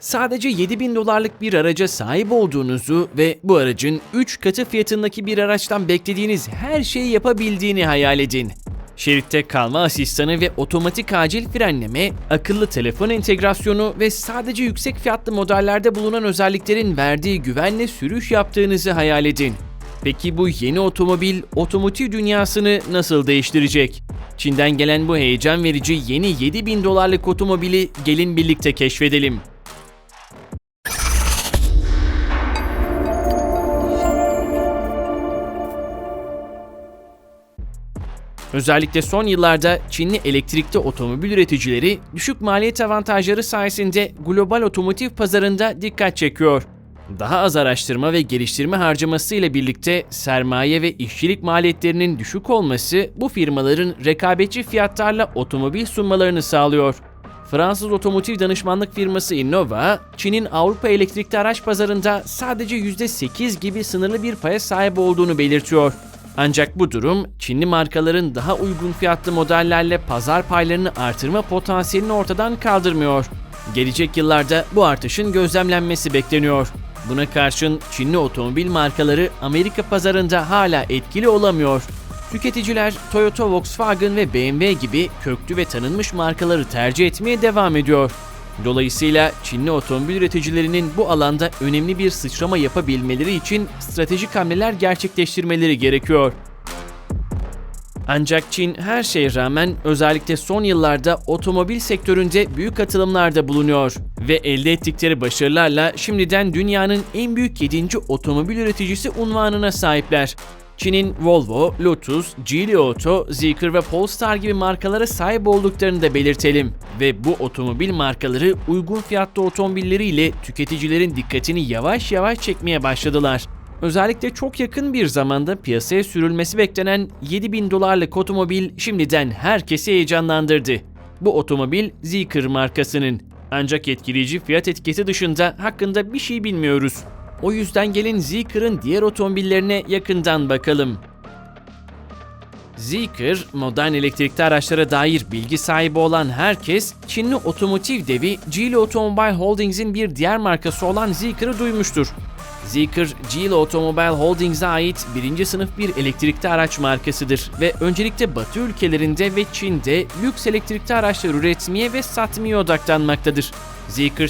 Sadece 7000 dolarlık bir araca sahip olduğunuzu ve bu aracın 3 katı fiyatındaki bir araçtan beklediğiniz her şeyi yapabildiğini hayal edin. Şeritte kalma asistanı ve otomatik acil frenleme, akıllı telefon entegrasyonu ve sadece yüksek fiyatlı modellerde bulunan özelliklerin verdiği güvenle sürüş yaptığınızı hayal edin. Peki bu yeni otomobil otomotiv dünyasını nasıl değiştirecek? Çin'den gelen bu heyecan verici yeni 7000 dolarlık otomobili gelin birlikte keşfedelim. Özellikle son yıllarda Çinli elektrikli otomobil üreticileri düşük maliyet avantajları sayesinde global otomotiv pazarında dikkat çekiyor. Daha az araştırma ve geliştirme harcaması ile birlikte sermaye ve işçilik maliyetlerinin düşük olması bu firmaların rekabetçi fiyatlarla otomobil sunmalarını sağlıyor. Fransız otomotiv danışmanlık firması Innova, Çin'in Avrupa elektrikli araç pazarında sadece %8 gibi sınırlı bir paya sahip olduğunu belirtiyor. Ancak bu durum Çinli markaların daha uygun fiyatlı modellerle pazar paylarını artırma potansiyelini ortadan kaldırmıyor. Gelecek yıllarda bu artışın gözlemlenmesi bekleniyor. Buna karşın Çinli otomobil markaları Amerika pazarında hala etkili olamıyor. Tüketiciler Toyota, Volkswagen ve BMW gibi köklü ve tanınmış markaları tercih etmeye devam ediyor. Dolayısıyla Çinli otomobil üreticilerinin bu alanda önemli bir sıçrama yapabilmeleri için stratejik hamleler gerçekleştirmeleri gerekiyor. Ancak Çin her şeye rağmen özellikle son yıllarda otomobil sektöründe büyük atılımlarda bulunuyor ve elde ettikleri başarılarla şimdiden dünyanın en büyük 7. otomobil üreticisi unvanına sahipler. Çin'in Volvo, Lotus, Geely Auto, Zeekr ve Polestar gibi markalara sahip olduklarını da belirtelim. Ve bu otomobil markaları uygun fiyatlı otomobilleriyle tüketicilerin dikkatini yavaş yavaş çekmeye başladılar. Özellikle çok yakın bir zamanda piyasaya sürülmesi beklenen 7000 dolarlık otomobil şimdiden herkesi heyecanlandırdı. Bu otomobil Zeekr markasının. Ancak etkileyici fiyat etiketi dışında hakkında bir şey bilmiyoruz. O yüzden gelin Zeekr'ın diğer otomobillerine yakından bakalım. Zeekr, modern elektrikli araçlara dair bilgi sahibi olan herkes, Çinli otomotiv devi Geely Automobile Holdings'in bir diğer markası olan Zeekr'ı duymuştur. Zeekr, Geely Automobile Holdings'e ait birinci sınıf bir elektrikli araç markasıdır ve öncelikle Batı ülkelerinde ve Çin'de lüks elektrikli araçlar üretmeye ve satmaya odaklanmaktadır. Zeekr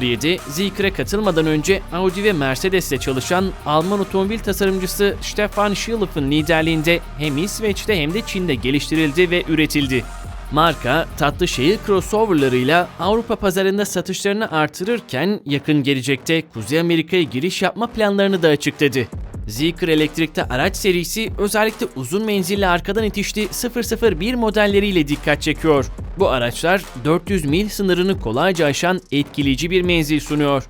007, Zeekr'e katılmadan önce Audi ve Mercedes'te çalışan Alman otomobil tasarımcısı Stefan Schilliff'in liderliğinde hem İsveç'te hem de Çin'de geliştirildi ve üretildi. Marka, tatlı şehir crossoverlarıyla Avrupa pazarında satışlarını artırırken yakın gelecekte Kuzey Amerika'ya giriş yapma planlarını da açıkladı. Zeekr elektrikli araç serisi özellikle uzun menzilli arkadan itişli 001 modelleriyle dikkat çekiyor. Bu araçlar 400 mil sınırını kolayca aşan etkileyici bir menzil sunuyor.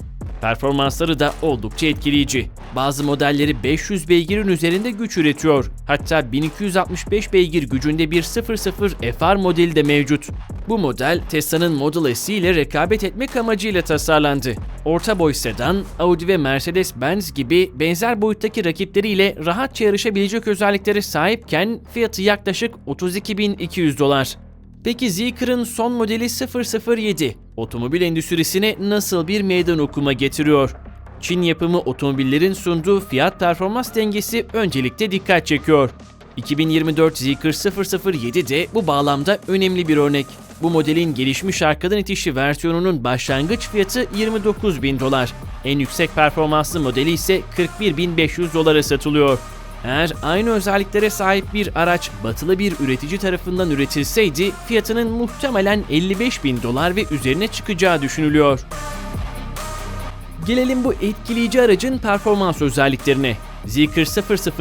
Performansları da oldukça etkileyici. Bazı modelleri 500 beygirin üzerinde güç üretiyor. Hatta 1265 beygir gücünde bir 00 FR modeli de mevcut. Bu model Tesla'nın Model S ile rekabet etmek amacıyla tasarlandı. Orta boy sedan, Audi ve Mercedes-Benz gibi benzer boyuttaki rakipleriyle rahatça yarışabilecek özelliklere sahipken fiyatı yaklaşık 32.200 dolar. Peki Zeekr'ın son modeli 007 otomobil endüstrisine nasıl bir meydan okuma getiriyor? Çin yapımı otomobillerin sunduğu fiyat performans dengesi öncelikle dikkat çekiyor. 2024 Zeekr 007 de bu bağlamda önemli bir örnek. Bu modelin gelişmiş arkadan itişli versiyonunun başlangıç fiyatı 29 bin dolar. En yüksek performanslı modeli ise 41.500 dolara satılıyor. Eğer aynı özelliklere sahip bir araç batılı bir üretici tarafından üretilseydi fiyatının muhtemelen 55 bin dolar ve üzerine çıkacağı düşünülüyor. Gelelim bu etkileyici aracın performans özelliklerine. Zeekr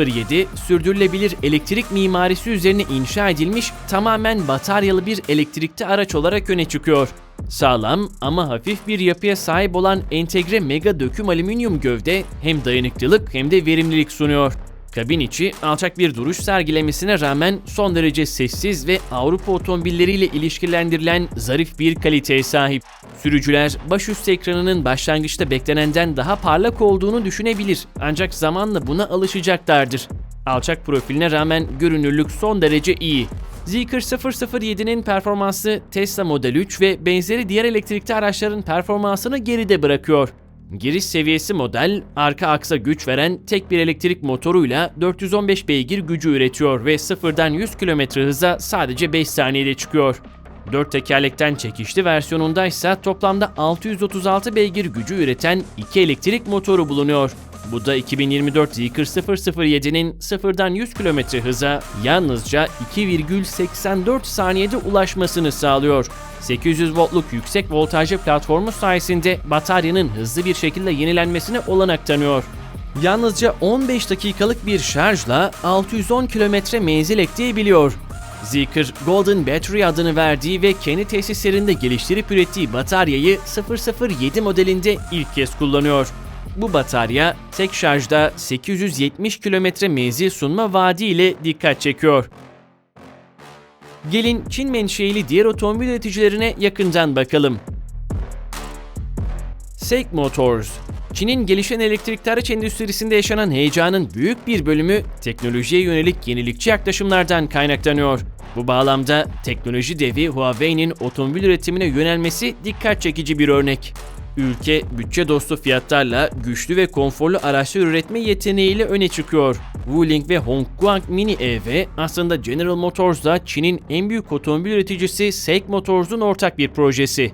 007 sürdürülebilir elektrik mimarisi üzerine inşa edilmiş tamamen bataryalı bir elektrikli araç olarak öne çıkıyor. Sağlam ama hafif bir yapıya sahip olan entegre mega döküm alüminyum gövde hem dayanıklılık hem de verimlilik sunuyor. Kabin içi alçak bir duruş sergilemesine rağmen son derece sessiz ve Avrupa otomobilleriyle ilişkilendirilen zarif bir kaliteye sahip. Sürücüler başüstü ekranının başlangıçta beklenenden daha parlak olduğunu düşünebilir ancak zamanla buna alışacaklardır. Alçak profiline rağmen görünürlük son derece iyi. Zeekr 007'nin performansı Tesla Model 3 ve benzeri diğer elektrikli araçların performansını geride bırakıyor. Giriş seviyesi model, arka aksa güç veren tek bir elektrik motoruyla 415 beygir gücü üretiyor ve sıfırdan 100 km hıza sadece 5 saniyede çıkıyor. 4 tekerlekten çekişli versiyonunda ise toplamda 636 beygir gücü üreten iki elektrik motoru bulunuyor. Bu da 2024 Zeekr 007'nin sıfırdan 100 km hıza yalnızca 2,84 saniyede ulaşmasını sağlıyor. 800 voltluk yüksek voltajlı platformu sayesinde bataryanın hızlı bir şekilde yenilenmesine olanak tanıyor. Yalnızca 15 dakikalık bir şarjla 610 kilometre menzil ekleyebiliyor. Zeekr, Golden Battery adını verdiği ve kendi tesislerinde geliştirip ürettiği bataryayı 007 modelinde ilk kez kullanıyor. Bu batarya tek şarjda 870 kilometre menzil sunma vaadi dikkat çekiyor. Gelin Çin menşeili diğer otomobil üreticilerine yakından bakalım. Seik Motors Çin'in gelişen elektrikli araç endüstrisinde yaşanan heyecanın büyük bir bölümü teknolojiye yönelik yenilikçi yaklaşımlardan kaynaklanıyor. Bu bağlamda teknoloji devi Huawei'nin otomobil üretimine yönelmesi dikkat çekici bir örnek. Ülke bütçe dostu fiyatlarla güçlü ve konforlu araçlar üretme yeteneğiyle öne çıkıyor. Wuling ve Hongguang Mini EV aslında General Motors'la Çin'in en büyük otomobil üreticisi Seik Motors'un ortak bir projesi.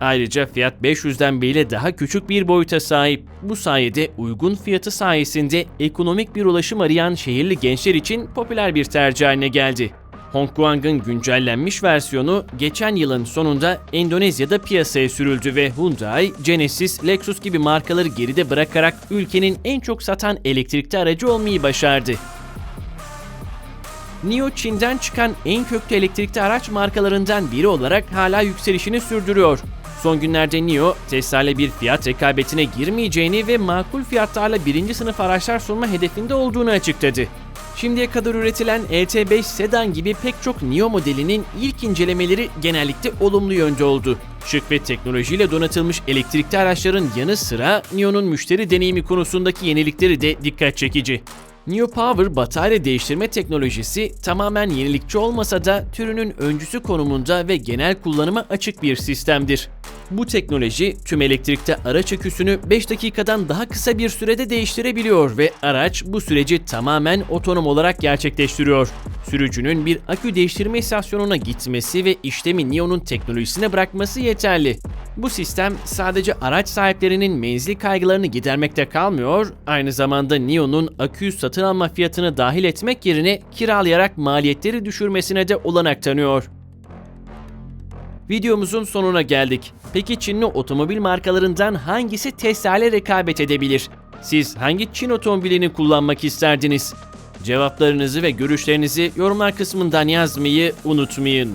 Ayrıca fiyat 500'den bile daha küçük bir boyuta sahip. Bu sayede uygun fiyatı sayesinde ekonomik bir ulaşım arayan şehirli gençler için popüler bir tercih haline geldi. Hongguang'ın güncellenmiş versiyonu geçen yılın sonunda Endonezya'da piyasaya sürüldü ve Hyundai, Genesis, Lexus gibi markaları geride bırakarak ülkenin en çok satan elektrikli aracı olmayı başardı. NIO Çin'den çıkan en köklü elektrikli araç markalarından biri olarak hala yükselişini sürdürüyor. Son günlerde NIO, Tesla bir fiyat rekabetine girmeyeceğini ve makul fiyatlarla birinci sınıf araçlar sunma hedefinde olduğunu açıkladı. Şimdiye kadar üretilen ET5 sedan gibi pek çok NIO modelinin ilk incelemeleri genellikle olumlu yönde oldu. Şık ve teknolojiyle donatılmış elektrikli araçların yanı sıra NIO'nun müşteri deneyimi konusundaki yenilikleri de dikkat çekici. Neo Power batarya değiştirme teknolojisi tamamen yenilikçi olmasa da türünün öncüsü konumunda ve genel kullanıma açık bir sistemdir. Bu teknoloji tüm elektrikte araç aküsünü 5 dakikadan daha kısa bir sürede değiştirebiliyor ve araç bu süreci tamamen otonom olarak gerçekleştiriyor. Sürücünün bir akü değiştirme istasyonuna gitmesi ve işlemi Neo'nun teknolojisine bırakması yeterli. Bu sistem sadece araç sahiplerinin menzil kaygılarını gidermekte kalmıyor, aynı zamanda Neo'nun akü satın alma fiyatını dahil etmek yerine kiralayarak maliyetleri düşürmesine de olanak tanıyor. Videomuzun sonuna geldik. Peki Çinli otomobil markalarından hangisi Tesla ile rekabet edebilir? Siz hangi Çin otomobilini kullanmak isterdiniz? Cevaplarınızı ve görüşlerinizi yorumlar kısmından yazmayı unutmayın.